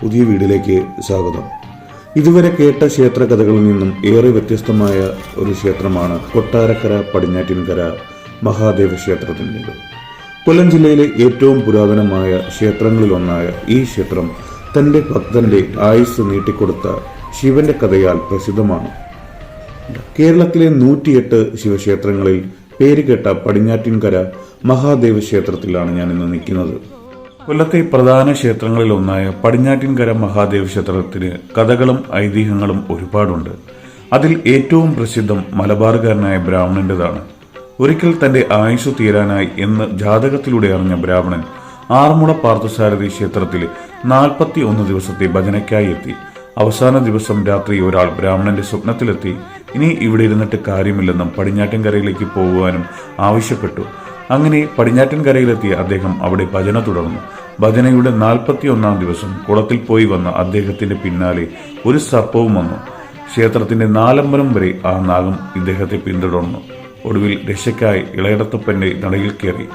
പുതിയ വീടിലേക്ക് സ്വാഗതം. ഇതുവരെ കേട്ട ക്ഷേത്ര കഥകളിൽ നിന്നും ഏറെ വ്യത്യസ്തമായ ഒരു ക്ഷേത്രമാണ് കൊട്ടാരക്കര പടിഞ്ഞാറ്റിൻകര മഹാദേവ ക്ഷേത്രത്തിന്റെ കൊല്ലം ജില്ലയിലെ ഏറ്റവും പുരാതനമായ ക്ഷേത്രങ്ങളിലൊന്നായ ഈ ക്ഷേത്രം തന്റെ ഭക്തന്റെ ആയുസ് നീട്ടിക്കൊടുത്ത ശിവന്റെ കഥയാൽ പ്രസിദ്ധമാണ്. കേരളത്തിലെ നൂറ്റിയെട്ട് ശിവക്ഷേത്രങ്ങളിൽ പേരുകേട്ട പടിഞ്ഞാറ്റിൻകര മഹാദേവ ക്ഷേത്രത്തിലാണ് ഞാൻ ഇന്ന് നിൽക്കുന്നത്. കൊല്ലത്തെ പ്രധാന ക്ഷേത്രങ്ങളിൽ ഒന്നായ പടിഞ്ഞാറ്റിൻകര മഹാദേവ ക്ഷേത്രത്തിന് കഥകളും ഐതിഹ്യങ്ങളും ഒരുപാടുണ്ട്. അതിൽ ഏറ്റവും പ്രസിദ്ധം മലബാറുകാരനായ ബ്രാഹ്മണന്റേതാണ് ഒരിക്കൽ തന്റെ ആയുസ് തീരാനായി എന്ന് ജാതകത്തിലൂടെ അറിഞ്ഞ ബ്രാഹ്മണൻ ആറന്മുള പാർത്ഥസാരഥി ക്ഷേത്രത്തിൽ നാൽപ്പത്തി ഒന്ന് ദിവസത്തെ ഭജനയ്ക്കായി എത്തി. അവസാന ദിവസം രാത്രി ഒരാൾ ബ്രാഹ്മണന്റെ സ്വപ്നത്തിലെത്തി. ഇനി ഇവിടെ ഇരുന്നിട്ട് കാര്യമില്ലെന്നും പടിഞ്ഞാറ്റിൻകരയിലേക്ക് പോകുവാനും ആവശ്യപ്പെട്ടു. അങ്ങനെ പടിഞ്ഞാറ്റിൻകരയിലെത്തിയ അദ്ദേഹം അവിടെ ഭജന തുടർന്നു. ഭജനയുടെ നാൽപ്പത്തി ഒന്നാം ദിവസം കുളത്തിൽ പോയി വന്ന അദ്ദേഹത്തിന്റെ പിന്നാലെ ഒരു സർപ്പവും വന്നു. ക്ഷേത്രത്തിന്റെ നാലമ്പലം വരെ ആ നാഗം ഇദ്ദേഹത്തെ പിന്തുടർന്നു. ഒടുവിൽ രക്ഷയ്ക്കായി ഇളയടത്തപ്പന്റെ നടയിൽ കയറി.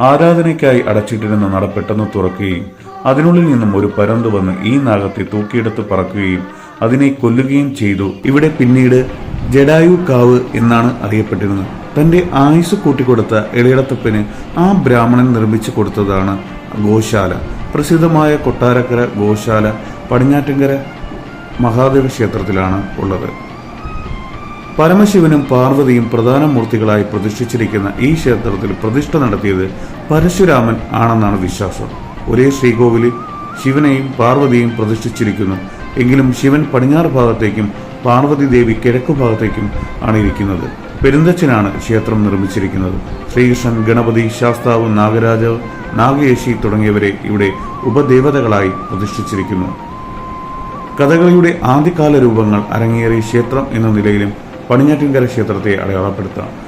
ആരാധനയ്ക്കായി അടച്ചിട്ടിരുന്ന നട പെട്ടെന്ന് തുറക്കുകയും അതിനുള്ളിൽ നിന്നും ഒരു പരന്ത് വന്ന് ഈ നാഗത്തെ തൂക്കിയെടുത്ത് പറക്കുകയും അതിനെ കൊല്ലുകയും ചെയ്തു. ഇവിടെ പിന്നീട് ജഡായു കാവ് എന്നാണ് അറിയപ്പെട്ടിരുന്നത്. തന്റെ ആയുസ് കൂട്ടിക്കൊടുത്ത ഇളയടത്തപ്പന് ആ ബ്രാഹ്മണൻ നിർമ്മിച്ചു കൊടുത്തതാണ് ഗോശാല. പ്രസിദ്ധമായ കൊട്ടാരക്കര ഗോശാല പടിഞ്ഞാറ്റങ്കര മഹാദേവ ക്ഷേത്രത്തിലാണ് ഉള്ളത്. പരമശിവനും പാർവതിയും പ്രധാന മൂർത്തികളായി പ്രതിഷ്ഠിച്ചിരിക്കുന്ന ഈ ക്ഷേത്രത്തിൽ പ്രതിഷ്ഠ നടത്തിയത് പരശുരാമൻ ആണെന്നാണ് വിശ്വാസം. ഒരേ ശ്രീകോവിലിൽ ശിവനെയും പാർവതിയും പ്രതിഷ്ഠിച്ചിരിക്കുന്നു. എങ്കിലും ശിവൻ പടിഞ്ഞാറ് ഭാഗത്തേക്കും പാർവതി ദേവി കിഴക്കു ഭാഗത്തേക്കും ആണ് ഇരിക്കുന്നത് പെരുന്തച്ചനാണ് ക്ഷേത്രം നിർമ്മിച്ചിരിക്കുന്നത്. ശ്രീകൃഷ്ണൻ ഗണപതി ശാസ്താവ് നാഗരാജാവ് നാഗയേശി തുടങ്ങിയവരെ ഇവിടെ ഉപദേവതകളായി പ്രതിഷ്ഠിച്ചിരിക്കുന്നു. കഥകളിയുടെ ആദ്യകാല രൂപങ്ങൾ അരങ്ങേറിയ ക്ഷേത്രം എന്ന നിലയിലും പടിഞ്ഞാറ്റിൻകര ക്ഷേത്രത്തെ അടയാളപ്പെടുത്താം.